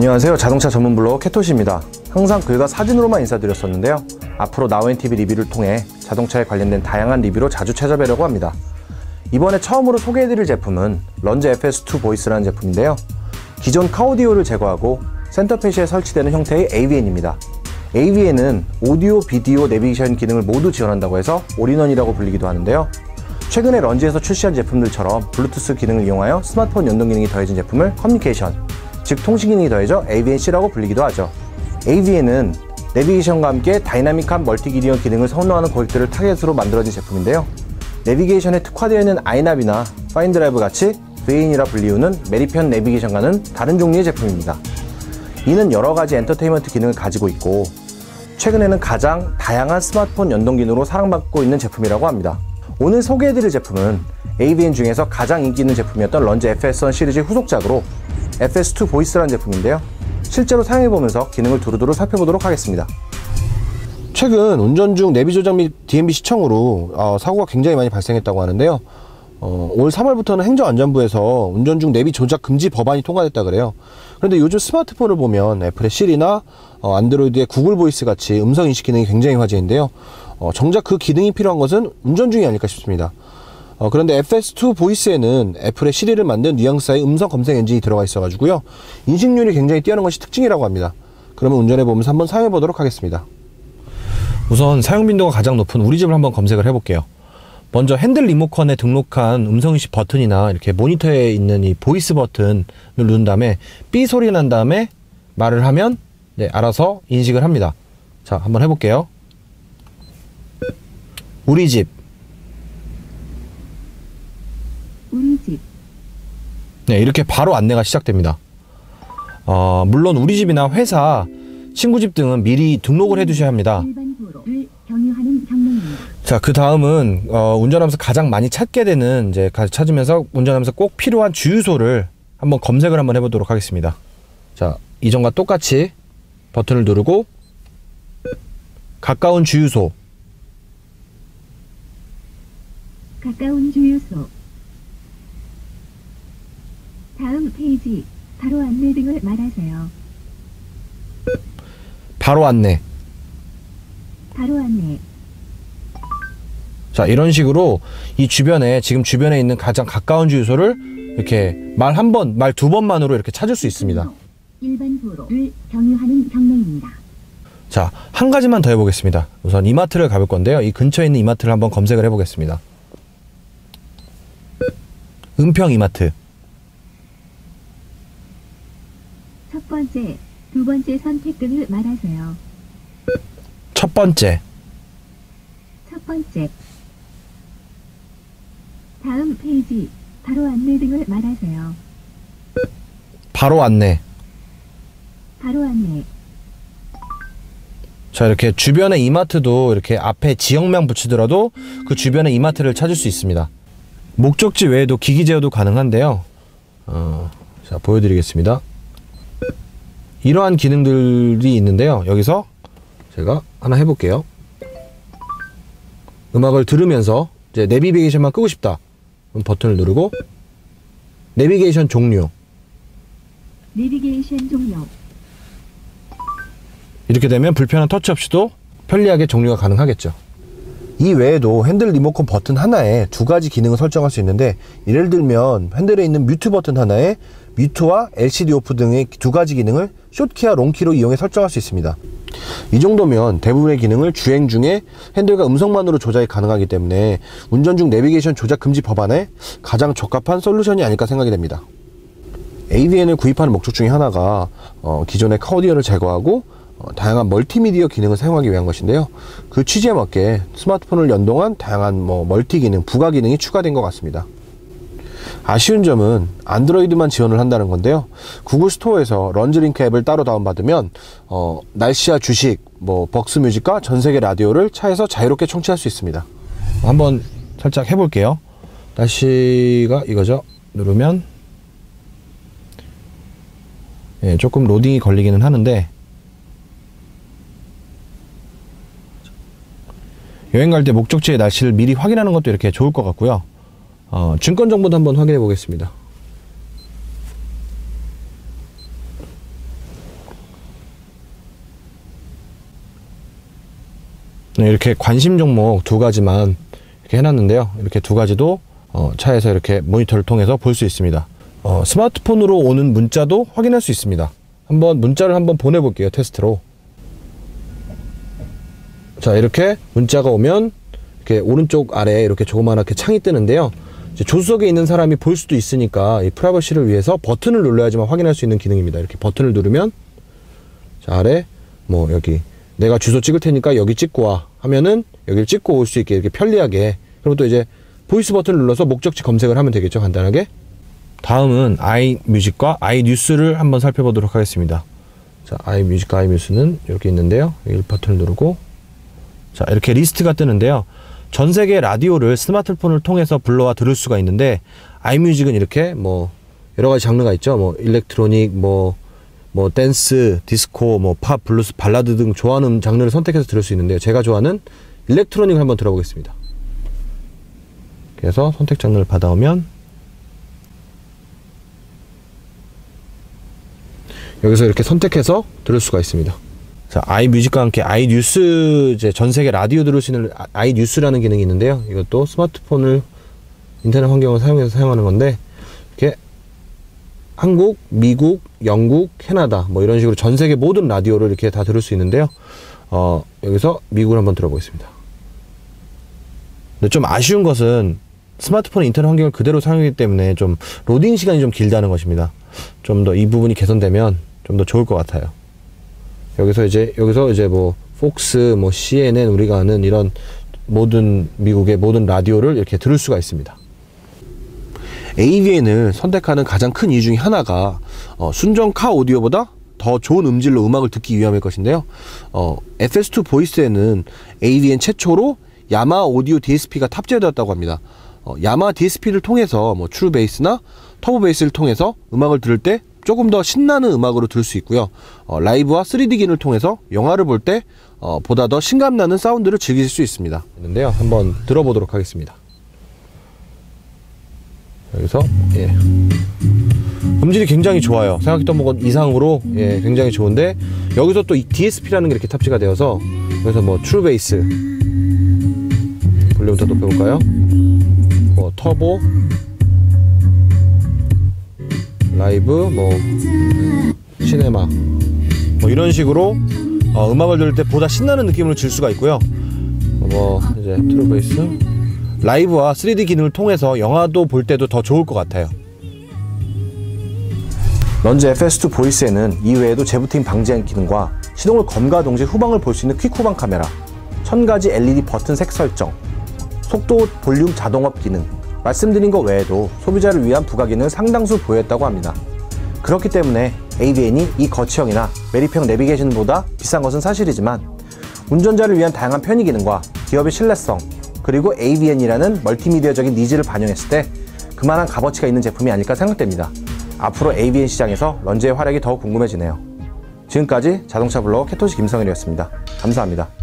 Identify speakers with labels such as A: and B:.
A: 안녕하세요. 자동차 전문 블로거 캐토시입니다. 항상 글과 사진으로만 인사드렸었는데요. 앞으로 나우엔TV 리뷰를 통해 자동차에 관련된 다양한 리뷰로 자주 찾아뵈려고 합니다. 이번에 처음으로 소개해드릴 제품은 런즈 FS2 보이스라는 제품인데요. 기존 카오디오를 제거하고 센터페시에 설치되는 형태의 AVN입니다. AVN은 오디오, 비디오, 내비게이션 기능을 모두 지원한다고 해서 올인원이라고 불리기도 하는데요. 최근에 런지에서 출시한 제품들처럼 블루투스 기능을 이용하여 스마트폰 연동 기능이 더해진 제품을 커뮤니케이션, 즉 통신 기능이 더해져 AVN-C라고 불리기도 하죠. AVN은 내비게이션과 함께 다이나믹한 멀티기디어 기능을 선호하는 고객들을 타겟으로 만들어진 제품인데요. 내비게이션에 특화되어 있는 아이나비나 파인드라이브 같이 VN이라 불리우는 메리편 내비게이션과는 다른 종류의 제품입니다. 이는 여러 가지 엔터테인먼트 기능을 가지고 있고 최근에는 가장 다양한 스마트폰 연동 기능으로 사랑받고 있는 제품이라고 합니다. 오늘 소개해드릴 제품은 AVN 중에서 가장 인기 있는 제품이었던 런즈 FS1 시리즈 후속작으로 FS2 보이스라는 제품인데요. 실제로 사용해보면서 기능을 두루두루 살펴보도록 하겠습니다. 최근 운전 중 내비 조작 및 DMB 시청으로 어, 사고가 굉장히 많이 발생했다고 하는데요. 어, 올 3월부터는 행정안전부에서 운전 중 내비 조작 금지 법안이 통과됐다 그래요. 그런데 요즘 스마트폰을 보면 애플의 시리나 어, 안드로이드의 구글 보이스 같이 음성 인식 기능이 굉장히 화제인데요. 어, 정작 그 기능이 필요한 것은 운전 중이 아닐까 싶습니다. 어, 그런데 FS2 보이스에는 애플의 시리를 만든 뉘앙스의 음성 검색 엔진이 들어가 있어가지고요. 인식률이 굉장히 뛰어난 것이 특징이라고 합니다. 그러면 운전해 보면서 한번 사용해 보도록 하겠습니다. 우선 사용 빈도가 가장 높은 우리 집을 한번 검색을 해볼게요. 먼저 핸들 리모컨에 등록한 음성인식 버튼이나 이렇게 모니터에 있는 이 보이스 버튼을 누른 다음에 삐 소리 난 다음에 말을 하면 네, 알아서 인식을 합니다. 자, 한번 해볼게요. 우리 집.
B: 우리 집,
A: 네, 이렇게 바로 안내가 시작됩니다. 어, 물론 우리 집이나 회사, 친구 집 등은 미리 등록을 해 두셔야 합니다. 자, 그 다음은 어, 운전하면서 가장 많이 찾게 되는 이제 가- 찾으면서 운전하면서 꼭 필요한 주유소를 한번 검색을 한번 해보도록 하겠습니다. 자, 이전과 똑같이 버튼을 누르고 가까운 주유소,
B: 가까운 주유소. 다음 페이지, 바로 안내 등을 말하세요.
A: 바로 안내.
B: 바로 안내,
A: 자, 이런 식으로 이 주변에 지금 주변에 있는 가장 가까운 주유소를 이렇게 말 한 번, 말 두 번만으로 이렇게 찾을 수 있습니다.
B: 일반 도로를 경유하는 경로입니다.
A: 자, 한 가지만 더 해보겠습니다. 우선 이마트를 가볼 건데요. 이 근처에 있는 이마트를 한번 검색을 해보겠습니다. 은평 이마트.
B: 번째, 두 번째 선택 등을 말하세요.
A: 첫 번째,
B: 첫 번째. 다음 페이지, 바로 안내 등을 말하세요.
A: 바로 안내.
B: 바로 안내,
A: 자, 이렇게 주변에 이마트도 이렇게 앞에 지역명 붙이더라도 그 주변에 이마트를 찾을 수 있습니다. 목적지 외에도 기기 제어도 가능한데요. 어, 자, 보여드리겠습니다. 이러한 기능들이 있는데요. 여기서 제가 하나 해볼게요. 음악을 들으면서 이제 내비게이션만 끄고 싶다. 그럼 버튼을 누르고 내비게이션 종료.
B: 내비게이션 종료,
A: 이렇게 되면 불편한 터치 없이도 편리하게 종료가 가능하겠죠. 이 외에도 핸들 리모컨 버튼 하나에 두 가지 기능을 설정할 수 있는데 예를 들면 핸들에 있는 뮤트 버튼 하나에 뮤트와 LCD 오프 등의 두 가지 기능을 숏키와 롱키로 이용해 설정할 수 있습니다. 이 정도면 대부분의 기능을 주행 중에 핸들과 음성만으로 조작이 가능하기 때문에 운전 중 내비게이션 조작 금지 법안에 가장 적합한 솔루션이 아닐까 생각이 됩니다. AVN을 구입하는 목적 중에 하나가 어, 기존의 카오디오를 제거하고 어, 다양한 멀티미디어 기능을 사용하기 위한 것인데요. 그 취지에 맞게 스마트폰을 연동한 다양한 뭐 멀티 기능, 부가 기능이 추가된 것 같습니다. 아쉬운 점은 안드로이드만 지원을 한다는 건데요. 구글 스토어에서 런즈링크 앱을 따로 다운받으면 어, 날씨와 주식, 뭐 벅스 뮤직과 전 세계 라디오를 차에서 자유롭게 청취할 수 있습니다. 한번 살짝 해볼게요. 날씨가 이거죠. 누르면 예, 조금 로딩이 걸리기는 하는데 여행 갈 때 목적지의 날씨를 미리 확인하는 것도 이렇게 좋을 것 같고요. 어, 증권 정보도 한번 확인해 보겠습니다. 네, 이렇게 관심 종목 두 가지만 이렇게 해놨는데요. 이렇게 두 가지도 어, 차에서 이렇게 모니터를 통해서 볼 수 있습니다. 어, 스마트폰으로 오는 문자도 확인할 수 있습니다. 한번 문자를 한번 보내볼게요. 테스트로. 자 이렇게 문자가 오면 이렇게 오른쪽 아래에 이렇게 조그만하게 창이 뜨는데요. 조수석에 있는 사람이 볼 수도 있으니까 이 프라이버시를 위해서 버튼을 눌러야지만 확인할 수 있는 기능입니다. 이렇게 버튼을 누르면 자 아래 뭐 여기 내가 주소 찍을 테니까 여기 찍고 와 하면은 여기를 찍고 올 수 있게 이렇게 편리하게. 그리고 또 이제 보이스 버튼을 눌러서 목적지 검색을 하면 되겠죠 간단하게. 다음은 아이뮤직과 아이뉴스를 한번 살펴보도록 하겠습니다. 자 아이뮤직과 아이뉴스는 이렇게 있는데요. 여기 버튼을 누르고 자 이렇게 리스트가 뜨는데요 전 세계 라디오를 스마트폰을 통해서 불러와 들을 수가 있는데 아이뮤직은 이렇게 뭐 여러 가지 장르가 있죠 뭐 일렉트로닉 뭐뭐 댄스, 디스코, 뭐 팝, 블루스, 발라드 등 좋아하는 장르를 선택해서 들을 수 있는데요. 제가 좋아하는 일렉트로닉을 한번 들어보겠습니다. 그래서 선택 장르를 받아오면 여기서 이렇게 선택해서 들을 수가 있습니다. 자, 아이 뮤직과 함께 아이 뉴스 이제 전 세계 라디오 들을 수 있는 아- 아이 뉴스라는 기능이 있는데요. 이것도 스마트폰을 인터넷 환경을 사용해서 사용하는 건데 이렇게 한국, 미국, 영국, 캐나다 뭐 이런 식으로 전 세계 모든 라디오를 이렇게 다 들을 수 있는데요. 어, 여기서 미국을 한번 들어보겠습니다. 근데 좀 아쉬운 것은 스마트폰 인터넷 환경을 그대로 사용하기 때문에 좀 로딩 시간이 좀 길다는 것입니다. 좀 더 이 부분이 개선되면 좀 더 좋을 것 같아요. 여기서 이제 여기서 이제 뭐 폭스, 뭐 CNN 우리가 아는 이런 모든 미국의 모든 라디오를 이렇게 들을 수가 있습니다. AVN을 선택하는 가장 큰 이유 중에 하나가 어, 순정 카 오디오보다 더 좋은 음질로 음악을 듣기 위함일 것인데요. 어, FS2 보이스에는 AVN 최초로 야마 오디오 DSP가 탑재되었다고 합니다. 어, 야마 DSP를 통해서 뭐 트루 베이스나 터보 베이스를 통해서 음악을 들을 때 조금 더 신나는 음악으로 들을 수 있고요. 어, 라이브와 3D 기능을 통해서 영화를 볼때 어, 보다 더 신감나는 사운드를 즐기실 수 있습니다. 있는데요. 한번 들어보도록 하겠습니다. 여기서 예. 음질이 굉장히 좋아요. 생각했던 것 이상으로 예, 굉장히 좋은데 여기서 또 DSP라는 게 이렇게 탑재가 되어서 그래서 뭐 트루 베이스 볼륨 더 높여볼까요? 뭐 터보 라이브 뭐 시네마 뭐 이런 식으로 어, 음악을 들을 때 보다 신나는 느낌을 줄 수가 있고요. 뭐 이제 트루 베이스 라이브와 3D 기능을 통해서 영화도 볼 때도 더 좋을 것 같아요. 런즈 FS2 보이스에는 이외에도 재부팅 방지한 기능과 시동을 검과 동시에 후방을 볼 수 있는 퀵 후방 카메라, 1000가지 LED 버튼 색 설정, 속도 볼륨 자동업 기능, 말씀드린 것 외에도 소비자를 위한 부가 기능을 상당수 보였다고 합니다. 그렇기 때문에 AVN이 이 거치형이나 메리평 내비게이션보다 비싼 것은 사실이지만 운전자를 위한 다양한 편의 기능과 기업의 신뢰성 그리고 AVN이라는 멀티미디어적인 니즈를 반영했을 때 그만한 값어치가 있는 제품이 아닐까 생각됩니다. 앞으로 AVN 시장에서 런즈의 활약이 더욱 궁금해지네요. 지금까지 자동차 블로거 캐토시 김성일이었습니다. 감사합니다.